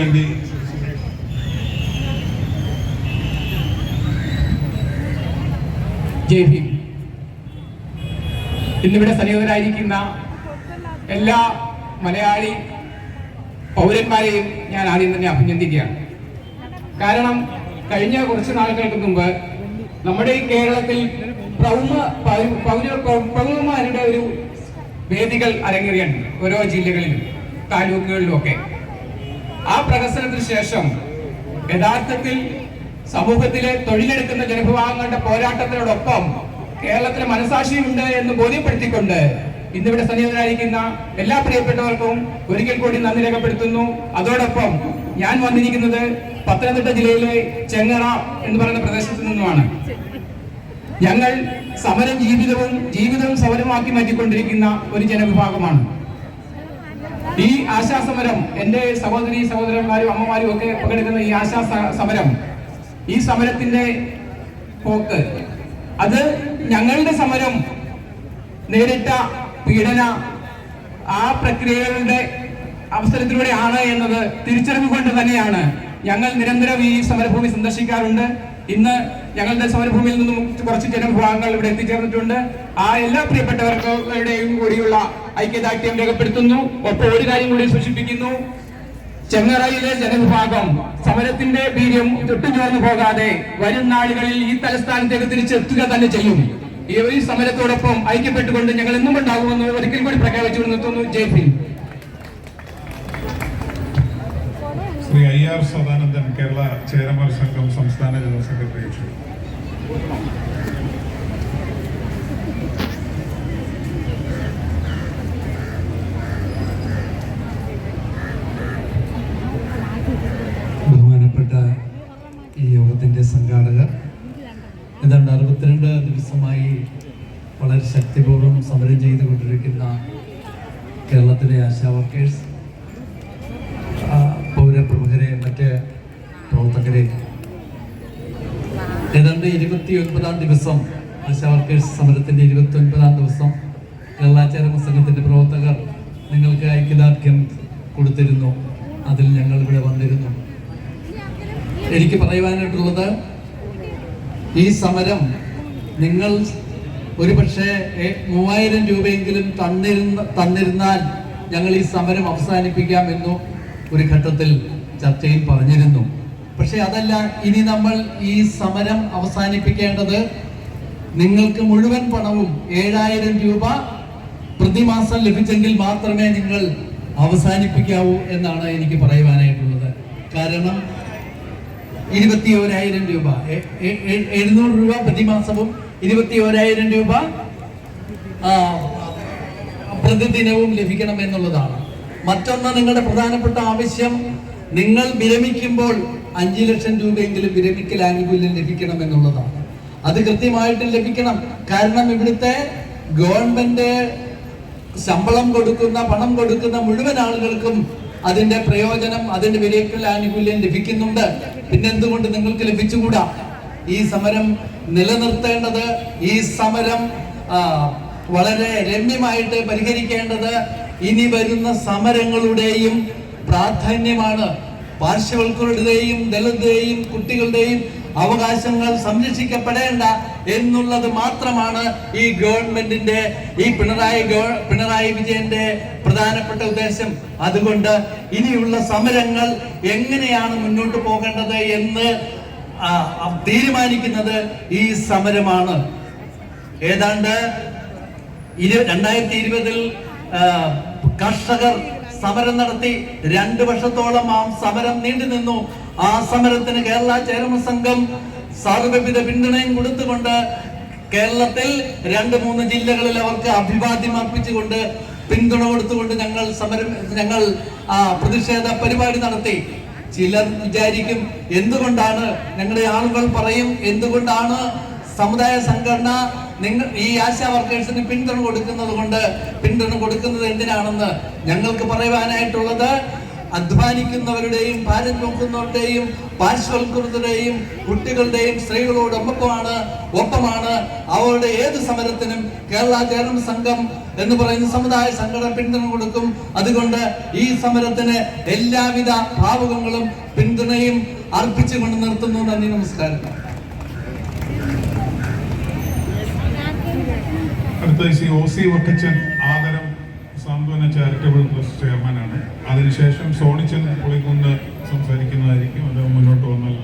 വേണ്ടി. ജയ് ഭീം. ഇന്നിവിടെ സന്നിഹിതരായിരിക്കുന്ന എല്ലാ മലയാളി പൗരന്മാരെയും ഞാൻ ആദ്യം തന്നെ അഭിനന്ദിക്കുകയാണ്. കാരണം കഴിഞ്ഞ കുറച്ച് നാളുകൾക്ക് മുമ്പ് നമ്മുടെ ഈ കേരളത്തിൽ പ്രൗമ ഒരു വേദികൾ അരങ്ങേറിയുണ്ട് ഓരോ ജില്ലകളിലും താലൂക്കുകളിലും ഒക്കെ. ആ പ്രഹസനത്തിന് ശേഷം യഥാർത്ഥത്തിൽ സമൂഹത്തിലെ തൊഴിലെടുക്കുന്ന ജനവിഭാഗങ്ങളുടെ പോരാട്ടത്തിനോടൊപ്പം കേരളത്തിലെ മനസാക്ഷിയുണ്ട് എന്ന് ബോധ്യപ്പെടുത്തിക്കൊണ്ട് ഇന്നിവിടെ സന്നിഹിതരായിരിക്കുന്ന എല്ലാ പ്രിയപ്പെട്ടവർക്കും ഒരിക്കൽ കൂടി നന്ദി രേഖപ്പെടുത്തുന്നു. അതോടൊപ്പം ഞാൻ വന്നിരിക്കുന്നത് പത്തനംതിട്ട ജില്ലയിലെ ചെങ്ങറ എന്ന് പറയുന്ന പ്രദേശത്ത് നിന്നുമാണ്. ഞങ്ങൾ സമരം ജീവിതവും ജീവിതവും സമരമാക്കി മാറ്റിക്കൊണ്ടിരിക്കുന്ന ഒരു ജനവിഭാഗമാണ്. ഈ ആശാ സമരം എന്റെ സഹോദരി സഹോദരന്മാരും അമ്മമാരും ഒക്കെ പങ്കെടുക്കുന്ന ഈ ആശാ സമരം ഈ സമരത്തിന്റെ പോക്ക് അത് ഞങ്ങളുടെ സമരം നേരിട്ട പീഡന ആ പ്രക്രിയകളുടെ അവസരത്തിലൂടെയാണ് എന്നത് തിരിച്ചറിഞ്ഞുകൊണ്ട് തന്നെയാണ് ഞങ്ങൾ നിരന്തരം ഈ സമരഭൂമി സന്ദർശിക്കാറുണ്ട്. ഇന്ന് ഞങ്ങളുടെ സമരഭൂമിയിൽ നിന്നും കുറച്ച് ജനവിഭാഗങ്ങൾ ഇവിടെ എത്തിച്ചേർന്നിട്ടുണ്ട്. ആ എല്ലാ പ്രിയപ്പെട്ടവർക്കുടെയും കൂടിയുള്ള ഐക്യദാർഢ്യം രേഖപ്പെടുത്തുന്നു. ഒപ്പം ഒരു കാര്യം കൂടി സൂചിപ്പിക്കുന്നു. ചെങ്ങറയിലെ ജനവിഭാഗം സമരത്തിന്റെ വീര്യം തൊട്ടുചോർന്നു പോകാതെ വരും നാളുകളിൽ ഈ തലസ്ഥാനത്തേക്ക് തിരിച്ചെത്തുക തന്നെ ചെയ്യും. ഈ ഒരു സമരത്തോടൊപ്പം ഐക്യപ്പെട്ടുകൊണ്ട് ഞങ്ങൾ എന്നും ഉണ്ടാകുമെന്ന് ഒരിക്കൽ കൂടി പ്രഖ്യാപിച്ചു നിർത്തുന്നു ജയ് ഭീം ശ്രീ ഐ ആർ സദാനന്ദൻ കേരള ചേരമർ സംഘം സംസ്ഥാന ജനറൽ സെക്രട്ടറി. സംഘാടകർ. ഏതാണ്ട് അറുപത്തിരണ്ട് ദിവസമായി വളരെ ശക്തിപൂർവം സമരം ചെയ്തുകൊണ്ടിരിക്കുന്ന കേരളത്തിലെ ആശാ വർക്കേഴ്സ് പൗരപ്രമുഖരെ മറ്റ് പ്രവർത്തകരെ. ഏതാണ്ട് ഇരുപത്തി ഒൻപതാം ദിവസം ആശാ വർക്കേഴ്സ് സമരത്തിന്റെ ഇരുപത്തി ഒൻപതാം ദിവസം കേരളാചാരമ സംഘത്തിന്റെ പ്രവർത്തകർ നിങ്ങൾക്ക് ഐക്യദാർഢ്യം കൊടുത്തിരുന്നു. അതിൽ ഞങ്ങൾ ഇവിടെ വന്നിരുന്നു. എനിക്ക് പറയുവാനായിട്ടുള്ളത് ഈ സമരം നിങ്ങൾ ഒരുപക്ഷെ മൂവായിരം രൂപയെങ്കിലും തന്നിരുന്ന തന്നിരുന്നാൽ ഞങ്ങൾ ഈ സമരം അവസാനിപ്പിക്കാമെന്നു ഒരു ഘട്ടത്തിൽ ചർച്ചയിൽ പറഞ്ഞിരുന്നു. പക്ഷെ അതല്ല ഇനി നമ്മൾ ഈ സമരം അവസാനിപ്പിക്കേണ്ടത് നിങ്ങൾക്ക് മുഴുവൻ പണവും ഏഴായിരം രൂപ പ്രതിമാസം ലഭിച്ചെങ്കിൽ മാത്രമേ നിങ്ങൾ അവസാനിപ്പിക്കാവൂ എന്നാണ് എനിക്ക് പറയുവാനായിട്ടുള്ളത്. കാരണം ഇരുപത്തി ഓരായിരം രൂപ എഴുന്നൂറ് രൂപ പ്രതിമാസവും ഇരുപത്തി ഓരായിരം രൂപ പ്രതിദിനവും ലഭിക്കണം എന്നുള്ളതാണ്. മറ്റൊന്ന് നിങ്ങളുടെ പ്രധാനപ്പെട്ട ആവശ്യം നിങ്ങൾ വിരമിക്കുമ്പോൾ അഞ്ചു ലക്ഷം രൂപയെങ്കിലും വിരമിക്കൽ ആനുകൂല്യം ലഭിക്കണം എന്നുള്ളതാണ്. അത് കൃത്യമായിട്ട് ലഭിക്കണം. കാരണം ഇവിടുത്തെ ഗവൺമെന്റ് ശമ്പളം കൊടുക്കുന്ന പണം കൊടുക്കുന്ന മുഴുവൻ ആളുകൾക്കും അതിന്റെ പ്രയോജനം അതിന്റെ വിലയ്ക്കുള്ള ആനുകൂല്യം ലഭിക്കുന്നുണ്ട്. പിന്നെ എന്തുകൊണ്ട് നിങ്ങൾക്ക് ലഭിച്ചുകൂടാ? ഈ സമരം നിലനിർത്തേണ്ടത് ഈ സമരം വളരെ രമ്യമായിട്ട് പരിഹരിക്കേണ്ടത് ഇനി വരുന്ന സമരങ്ങളുടെയും പ്രാധാന്യമാണ്. പാർശ്വവൽക്കരുടെയും ദളിതരെയും കുട്ടികളുടെയും അവകാശങ്ങൾ സംരക്ഷിക്കപ്പെടേണ്ട എന്നുള്ളത് മാത്രമാണ് ഈ ഗവൺമെന്റിന്റെ ഈ പിണറായി പിണറായി വിജയന്റെ പ്രധാനപ്പെട്ട ഉദ്ദേശം. അതുകൊണ്ട് ഇനിയുള്ള സമരങ്ങൾ എങ്ങനെയാണ് മുന്നോട്ട് പോകേണ്ടത് എന്ന് തീരുമാനിക്കുന്നത് ഈ സമരമാണ്. ഏതാണ്ട് ഇരു രണ്ടായിരത്തി ഇരുപതിൽ കർഷകർ സമരം നടത്തി. രണ്ടു വർഷത്തോളം ആ സമരം നീണ്ടു നിന്നു ആ സമരത്തിന് കേരള ചേരമ സംഘം സാർവവിധ പിന്തുണയും കൊടുത്തുകൊണ്ട് കേരളത്തിൽ രണ്ട് മൂന്ന് ജില്ലകളിൽ അവർക്ക് അഭിവാദ്യം അർപ്പിച്ചുകൊണ്ട് പിന്തുണ കൊടുത്തുകൊണ്ട് ഞങ്ങൾ സമരം ഞങ്ങൾ ആ പ്രതിഷേധ പരിപാടി നടത്തി. ചിലർ വിചാരിക്കും എന്തുകൊണ്ടാണ് ഞങ്ങളുടെ ആളുകൾ പറയും എന്തുകൊണ്ടാണ് സമുദായ സംഘടന നിങ്ങൾ ഈ ആശാ വർക്കേഴ്സിന് പിന്തുണ കൊടുക്കുന്നത് കൊണ്ട് പിന്തുണ കൊടുക്കുന്നത് എന്തിനാണെന്ന് ഞങ്ങൾക്ക് പറയുവാനായിട്ടുള്ളത് അധ്വാനിക്കുന്നവരുടെയും ഭാരം നോക്കുന്നവരുടെയും പാർശ്വൽക്കൃതരുടെയും കുട്ടികളുടെയും സ്ത്രീകളോടൊപ്പമാണ് ഒപ്പമാണ് അവരുടെ ഏത് സമരത്തിനും കേരള ചേരം സംഘം എന്ന് പറയുന്ന സമുദായ സംഘടന പിന്തുണ കൊടുക്കും. അതുകൊണ്ട് ഈ സമരത്തിന് എല്ലാവിധ ഭാവുകങ്ങളും പിന്തുണയും അർപ്പിച്ചുകൊണ്ട് നിർത്തുന്നു. നന്ദി നമസ്കാരം. അടുത്ത ശ്രീ ഒ ആദരം സാന്ത്വന ചാരിറ്റബിൾ ട്രസ്റ്റ് ചെയർമാനാണ് അതിനുശേഷം സോണിച്ചൻ പുളിക്കുന്ന് സംസാരിക്കുന്നതായിരിക്കും. അദ്ദേഹം മുന്നോട്ട് വന്നാൽ